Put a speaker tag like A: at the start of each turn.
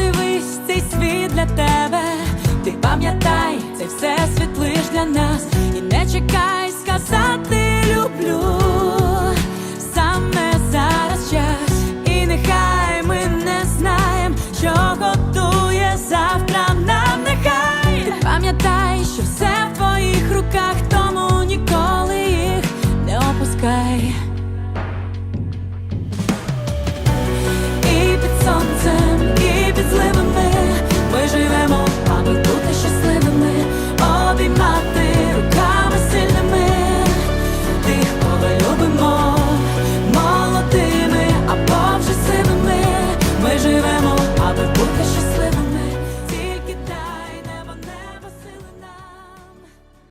A: подивись цей світ для тебе, ти пам'ятай, це все світ лиш для нас, і не чекай сказати люблю. Саме зараз час, і нехай ми не знаємо, що готує завтра нам нехай. Ти пам'ятай, що все в твоїх руках, тому ніколи їх не опускай.